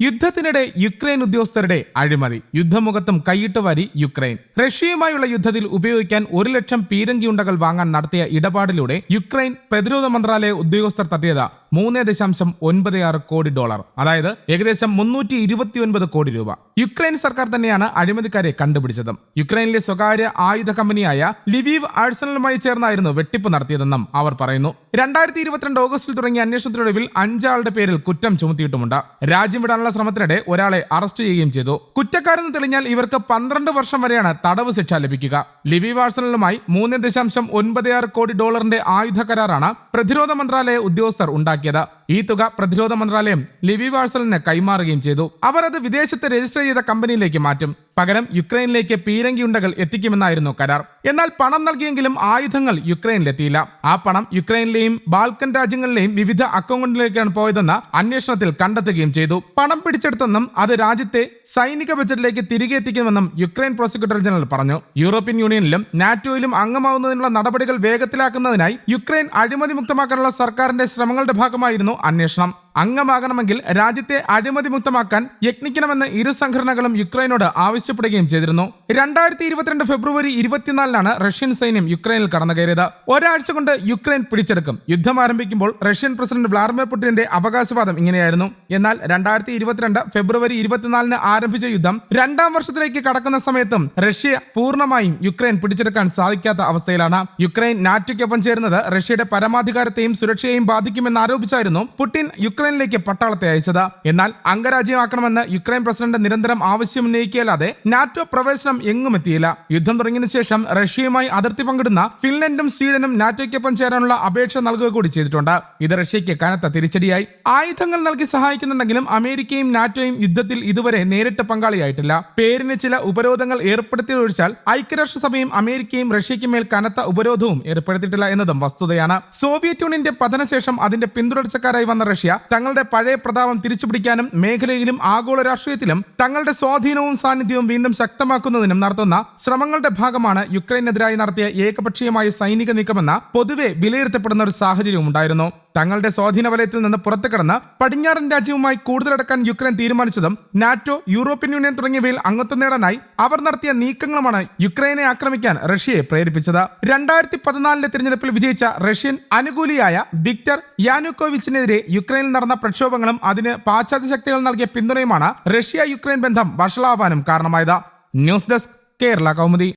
യുദ്ധത്തിനിടെ Ukraine ഉദ്യോഗസ്ഥരുടെ അഴിമതി. യുദ്ധമുഖത്തും കൈയിട്ട് വാരി യുക്രൈൻ. റഷ്യയുമായുള്ള യുദ്ധത്തിൽ ഉപയോഗിക്കാൻ ഒരു ലക്ഷം പീരങ്കിയുണ്ടകൾ വാങ്ങാൻ നടത്തിയ ഇടപാടിലൂടെ യുക്രൈൻ പ്രതിരോധ മന്ത്രാലയ ഉദ്യോഗസ്ഥർ തട്ടിയത് മൂന്ന് ദശാംശം ഒൻപത് ആറ് കോടി ഡോളർ. അതായത് ഏകദേശം മുന്നൂറ്റി ഇരുപത്തി ഒൻപത് കോടി രൂപ. യുക്രൈൻ സർക്കാർ തന്നെയാണ് അഴിമതിക്കാരെ കണ്ടുപിടിച്ചത്. യുക്രൈനിലെ സ്വകാര്യ ആയുധ കമ്പനിയായ ലിവീവ് ആഴ്സണലുമായി ചേർന്നായിരുന്നു വെട്ടിപ്പ് നടത്തിയതെന്നും അവർ പറയുന്നു. രണ്ടായിരത്തി ഇരുപത്തിരണ്ട് ഓഗസ്റ്റിൽ തുടങ്ങിയ അന്വേഷണത്തിനൊടുവിൽ അഞ്ചാളുടെ പേരിൽ കുറ്റം ചുമത്തിയിട്ടുമുണ്ട്. രാജ്യം വിടാനുള്ള ശ്രമത്തിനിടെ ഒരാളെ അറസ്റ്റ് ചെയ്യുകയും ചെയ്തു. കുറ്റക്കാരെന്ന് തെളിഞ്ഞാൽ ഇവർക്ക് പന്ത്രണ്ട് വർഷം വരെയാണ് തടവ് ശിക്ഷ ലഭിക്കുക. ലിവീവ് വാഴ്സണലുമായി മൂന്ന് ദശാംശം ഒൻപത് ആറ് കോടി ഡോളറിന്റെ ആയുധ കരാറാണ് പ്രതിരോധ മന്ത്രാലയ ഉദ്യോഗസ്ഥർ ഉണ്ടാക്കിയത്. ഈ തുക പ്രതിരോധ മന്ത്രാലയം ലിവി വാഴ്സലിന് കൈമാറുകയും ചെയ്തു. അവർ അത് വിദേശത്ത് രജിസ്റ്റർ ചെയ്ത കമ്പനിയിലേക്ക് മാറ്റും. പകരം യുക്രൈനിലേക്ക് പീരങ്കിയുണ്ടകൾ എത്തിക്കുമെന്നായിരുന്നു കരാർ. എന്നാൽ പണം നൽകിയെങ്കിലും ആയുധങ്ങൾ യുക്രൈനിലെത്തിയില്ല. ആ പണം യുക്രൈനിലെയും ബാൽക്കൻ രാജ്യങ്ങളിലെയും വിവിധ അക്കൗണ്ടിലേക്കാണ് പോയതെന്ന് അന്വേഷണത്തിൽ കണ്ടെത്തുകയും ചെയ്തു. പണം പിടിച്ചെടുത്തെന്നും അത് രാജ്യത്തെ സൈനിക ബജറ്റിലേക്ക് തിരികെ എത്തിക്കുമെന്നും യുക്രൈൻ പ്രോസിക്യൂട്ടർ ജനറൽ പറഞ്ഞു. യൂറോപ്യൻ യൂണിയനിലും നാറ്റോയിലും അംഗമാവുന്നതിനുള്ള നടപടികൾ വേഗത്തിലാക്കുന്നതിനായി യുക്രൈൻ അഴിമതി മുക്തമാക്കാനുള്ള സർക്കാരിന്റെ ശ്രമങ്ങളുടെ ഭാഗമായിരുന്നു അന്വേഷണം അംഗമാകണമെങ്കിൽ രാജ്യത്തെ അഴിമതി മുക്തമാക്കാൻ യത്നിക്കണമെന്ന് ഇരു സംഘടനകളും യുക്രൈനോട് ആവശ്യപ്പെടുകയും ചെയ്തിരുന്നു. രണ്ടായിരത്തി ഇരുപത്തിരണ്ട് ഫെബ്രുവരി ഇരുപത്തിനാലിനാണ് റഷ്യൻ സൈന്യം യുക്രൈനിൽ കടന്നു കയറിയത് ഒരാഴ്ച കൊണ്ട് യുക്രൈൻ പിടിച്ചെടുക്കും. യുദ്ധം ആരംഭിക്കുമ്പോൾ റഷ്യൻ പ്രസിഡന്റ് വ്ളാഡിമിർ പുടിന്റെ അവകാശവാദം ഇങ്ങനെയായിരുന്നു. എന്നാൽ രണ്ടായിരത്തി ഇരുപത്തിരണ്ട് ഫെബ്രുവരി ഇരുപത്തിനാലിന് ആരംഭിച്ച യുദ്ധം രണ്ടാം വർഷത്തിലേക്ക് കടക്കുന്ന സമയത്തും റഷ്യ പൂർണമായും യുക്രൈൻ പിടിച്ചെടുക്കാൻ സാധിക്കാത്ത അവസ്ഥയിലാണ്. യുക്രൈൻ നാറ്റോയ്ക്കൊപ്പം ചേരുന്നത് റഷ്യയുടെ പരമാധികാരത്തെയും സുരക്ഷയെയും ബാധിക്കുമെന്ന് ആരോപിച്ചായിരുന്നു. പുടിൻ യുക്രൈനിലേക്ക് പട്ടാളത്തെ അയച്ചത്. എന്നാൽ അംഗരാജ്യമാക്കണമെന്ന് യുക്രൈൻ പ്രസിഡന്റ് നിരന്തരം ആവശ്യമുന്നയിക്കുകയല്ലാതെ നാറ്റോ പ്രവേശനം എങ്ങും എത്തിയില്ല. യുദ്ധം തുടങ്ങിയതിനു ശേഷം റഷ്യയുമായി അതിർത്തി പങ്കിടുന്ന ഫിൻലൻഡും സ്വീഡനും നാറ്റോയ്ക്കൊപ്പം ചേരാനുള്ള അപേക്ഷ നൽകുക കൂടി ചെയ്തിട്ടുണ്ട്. ഇത് റഷ്യയ്ക്ക് കനത്ത തിരിച്ചടിയായി ആയുധങ്ങൾ നൽകി സഹായിക്കുന്നുണ്ടെങ്കിലും അമേരിക്കയും നാറ്റോയും യുദ്ധത്തിൽ ഇതുവരെ നേരിട്ട് പങ്കാളിയായിട്ടില്ല. പേരിന് ചില ഉപരോധങ്ങൾ ഏർപ്പെടുത്തിയൊഴിച്ചാൽ ഐക്യരാഷ്ട്രസഭയും അമേരിക്കയും റഷ്യയ്ക്ക് മേൽ കനത്ത ഉപരോധവും ഏർപ്പെടുത്തിയിട്ടില്ല എന്നതും വസ്തുതയാണ്. സോവിയറ്റ് യൂണിയന്റെ പതനശേഷം അതിന്റെ പിന്തുടർച്ചക്കാരായി വന്ന റഷ്യ തങ്ങളുടെ പഴയ പ്രതാപം തിരിച്ചുപിടിക്കാനും മേഖലയിലും ആഗോള രാഷ്ട്രീയത്തിലും തങ്ങളുടെ സ്വാധീനവും സാന്നിധ്യവും വീണ്ടും ശക്തമാക്കുന്നതിനും നടത്തുന്ന ശ്രമങ്ങളുടെ ഭാഗമാണ് യുക്രൈനെതിരായി നടത്തിയ ഏകപക്ഷീയമായ സൈനിക നീക്കമെന്ന പൊതുവെ വിലയിരുത്തപ്പെടുന്ന ഒരു സാഹചര്യവും ഉണ്ടായിരുന്നു. തങ്ങളുടെ സ്വാധീന വലയത്തിൽ നിന്ന് പുറത്തു കടന്ന് പടിഞ്ഞാറൻ രാജ്യവുമായി കൂടുതലടക്കാൻ യുക്രൈൻ തീരുമാനിച്ചതും നാറ്റോ യൂറോപ്യൻ യൂണിയൻ തുടങ്ങിയവയിൽ അംഗത്വം നേടാനായി അവർ നടത്തിയ നീക്കങ്ങളുമാണ് യുക്രൈനെ ആക്രമിക്കാൻ റഷ്യയെ പ്രേരിപ്പിച്ചത്. രണ്ടായിരത്തി പതിനാലിലെ തിരഞ്ഞെടുപ്പിൽ വിജയിച്ച റഷ്യൻ അനുകൂലിയായ വിക്ടർ യാനുക്കോവിച്ചിനെതിരെ യുക്രൈനിൽ നടന്ന പ്രക്ഷോഭങ്ങളും അതിന് പാശ്ചാത്യ ശക്തികൾ നൽകിയ പിന്തുണയുമാണ് റഷ്യ യുക്രൈൻ ബന്ധം വഷളാവാനും കാരണമായത്. News desk Kerala Kaumudi.